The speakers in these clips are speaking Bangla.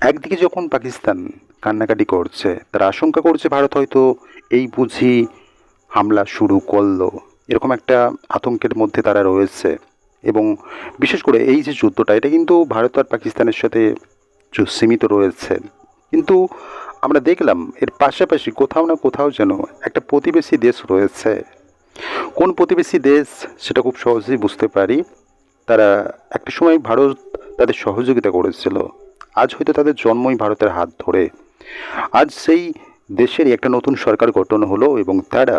একদিকে যখন পাকিস্তান কান্নাকাটি করছে, তারা আশঙ্কা করছে ভারত হয়তো এই বুঝি হামলা শুরু করল। এরকম একটা আতঙ্কের মধ্যে তারা রয়েছে। এবং বিশেষ করে এই যে যুদ্ধটা, এটা কিন্তু ভারত আর পাকিস্তানের সাথে সীমিত রয়েছে। কিন্তু আমরা দেখলাম এর পাশাপাশি কোথাও না কোথাও যেন একটা প্রতিবেশী দেশ রয়েছে। কোন প্রতিবেশী দেশ, সেটা খুব সহজেই বুঝতে পারি। তারা একটা সময় ভারত তাদের সহযোগিতা করেছিল। আজ হয়তো তাদের জন্মই ভারতের হাত ধরে। আজ সেই দেশেরই একটা নতুন সরকার গঠন হলো এবং তারা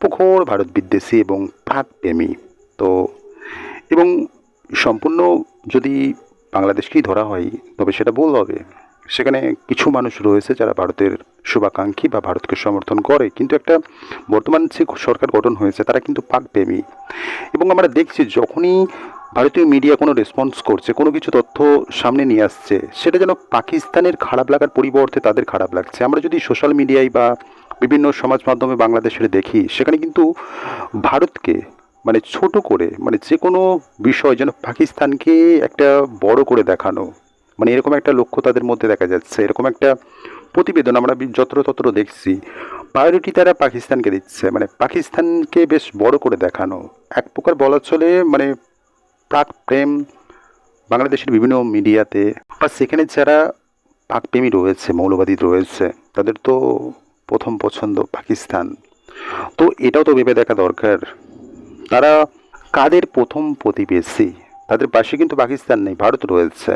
প্রখর ভারত বিদ্বেষী এবং পাক প্রেমী। তো, এবং সম্পূর্ণ যদি বাংলাদেশকেই ধরা হয়, তবে সেটা ভুল হবে। সেখানে কিছু মানুষ রয়েছে যারা ভারতের শুভাকাঙ্ক্ষী বা ভারতকে সমর্থন করে, কিন্তু একটা বর্তমান যে সরকার গঠন হয়েছে, তারা কিন্তু পাক প্রেমী। এবং আমরা দেখছি যখনই ভারতীয় মিডিয়া কোনো রেসপন্স করছে, কোনো কিছু তথ্য সামনে নিয়ে আসছে, সেটা যেন পাকিস্তানের খারাপ লাগার পরিবর্তে তাদের খারাপ লাগছে। আমরা যদি সোশ্যাল মিডিয়ায় বা বিভিন্ন সমাজ মাধ্যমে বাংলাদেশের দেখি, সেখানে কিন্তু ভারতকে মানে ছোট করে মানে যে কোনো বিষয় যেন পাকিস্তানকে একটা বড় করে দেখানো মানে এরকম একটা লক্ষ্য তাদের মধ্যে দেখা যাচ্ছে, এরকম একটা প্রতিবেদন আমরা যত্রতত্র দেখছি প্রায়োরিটি তারা পাকিস্তানকে দিচ্ছে মানে পাকিস্তানকে বেশ বড় করে দেখানো। এক প্রকার বলা চলে মানে প্রাক প্রেম বাংলাদেশের বিভিন্ন মিডিয়াতে, বা সেখানে যারা পাকপ্রেমী রয়েছে, মৌলবাদী রয়েছে, তাদের তো প্রথম পছন্দ পাকিস্তান। তো এটাও তো ভেবে দেখা দরকার। তারা কাদের প্রথম প্রতিবেশী? তাদের পাশে কিন্তু পাকিস্তান নেই, ভারত রয়েছে।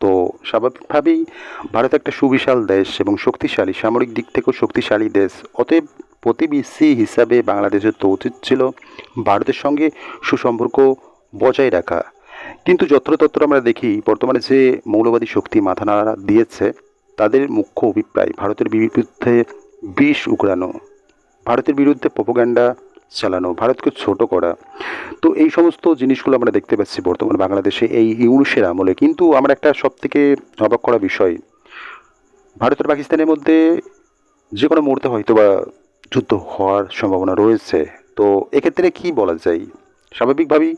তো স্বাভাবিকভাবেই ভারত একটা সুবিশাল দেশ এবং শক্তিশালী, সামরিক দিক থেকেও শক্তিশালী দেশ। অতএব প্রতিবেশী হিসাবে বাংলাদেশের তো উচিত ছিল ভারতের সঙ্গে সুসম্পর্ক বজায় রাখা। কিন্তু যত্রতত্র আমরা দেখি, বর্তমানে যে মৌলবাদী শক্তি মাথা নাড়া দিয়েছে, তাদের মুখ্য অভিপ্রায় ভারতের বিরুদ্ধে বিষ উগড়ানো ভারতের বিরুদ্ধে প্রোপাগান্ডা চালানো, ভারতকে ছোট করা। তো এই সমস্ত জিনিসগুলো আমরা দেখতে পাচ্ছি বর্তমান বাংলাদেশে এই ইউনুসের আমলে। কিন্তু আমার একটা সব থেকে অবাক করা বিষয়, ভারত আর পাকিস্তানের মধ্যে যে কোনো মুহূর্তে হয়তো বা যুদ্ধ হওয়ার সম্ভাবনা রয়েছে। তো এক্ষেত্রে কি বলা যায়? স্বাভাবিকভাবেই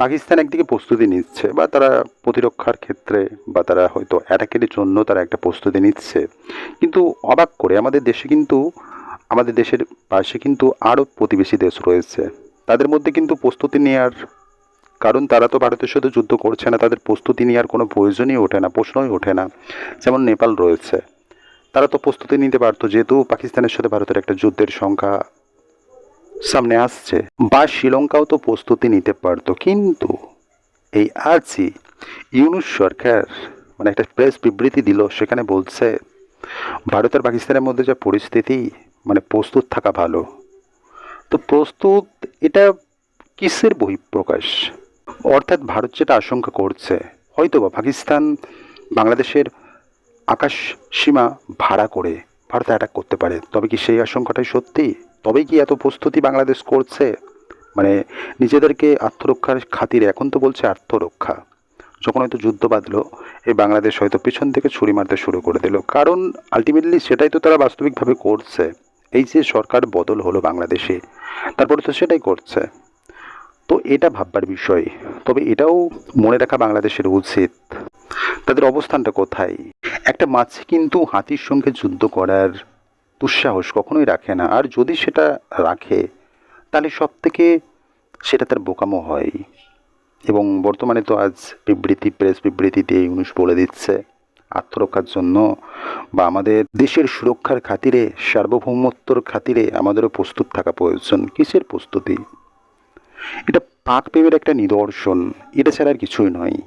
পাকিস্তান একদিকে প্রস্তুতি নিচ্ছে বা তারা প্রতিরক্ষার ক্ষেত্রে বা তারা হয়তো অ্যাটাকের জন্য তারা একটা প্রস্তুতি নিচ্ছে। কিন্তু অবাক করে আমাদের দেশে কিন্তু, আমাদের দেশের পাশে কিন্তু আরও প্রতিবেশী দেশ রয়েছে। তাদের মধ্যে কিন্তু প্রস্তুতি নেওয়ার কারণ তারা তো ভারতের সাথে যুদ্ধ করছে না, তাদের প্রস্তুতি নেওয়ার কোনো প্রয়োজনই ওঠে না, প্রশ্নই ওঠে না। যেমন নেপাল রয়েছে। তারা তো প্রস্তুতি নিতে পারতো, যেহেতু পাকিস্তানের সাথে ভারতের একটা যুদ্ধের সংখ্যা সামনে আসছে। বা শ্রীলঙ্কাও তো প্রস্তুতি নিতে পারতো, কিন্তু এই আজই ইউনুস সরকার মানে একটা প্রেস বিবৃতি দিল, সেখানে বলছে ভারত আর পাকিস্তানের মধ্যে যা পরিস্থিতি মানে প্রস্তুত থাকা ভালো। তো প্রস্তুত, এটা কিসের বহিঃপ্রকাশ? অর্থাৎ ভারত যেটা আশঙ্কা করছে হয়তো বা পাকিস্তান বাংলাদেশের আকাশ সীমা ভাড়া করে ভারতে অ্যাটাক করতে পারে, তবে কি সেই আশঙ্কাটাই সত্যি? তবেই কি এত প্রস্তুতি বাংলাদেশ করছে? মানে নিজেদেরকে আত্মরক্ষার খাতিরে, এখন তো বলছে আত্মরক্ষা। যখন হয়তো যুদ্ধ বাঁধলো, এই বাংলাদেশ হয়তো পিছন থেকে ছুরি মারতে শুরু করে দিল। কারণ আলটিমেটলি সেটাই তো তারা বাস্তবিকভাবে করছে। এই যে সরকার বদল হলো বাংলাদেশে, তারপরে তো সেটাই করছে। তো এটা ভাববার বিষয়। তবে এটাও মনে রাখা বাংলাদেশের উচিত। তাদের অবস্থানটা কোথায়? একটা মাছ কিন্তু হাতির সঙ্গে যুদ্ধ করার দুঃসাহস কখনোই রাখে না। আর যদি সেটা রাখে, তাহলে সব থেকে সেটা তার বোকামো হয়। এবং বর্তমানে তো আজ বিবৃতি, প্রেস বিবৃতি দিয়ে ইউনুস বলে দিচ্ছে, আত্মরক্ষার জন্য বা আমাদের দেশের সুরক্ষার খাতিরে, সার্বভৌমত্বর খাতিরে আমাদেরও প্রস্তুত থাকা প্রয়োজন। কিসের প্রস্তুতি? এটা পাক প্রেমের একটা নিদর্শন। এটা ছাড়া আর কিছুই নয়।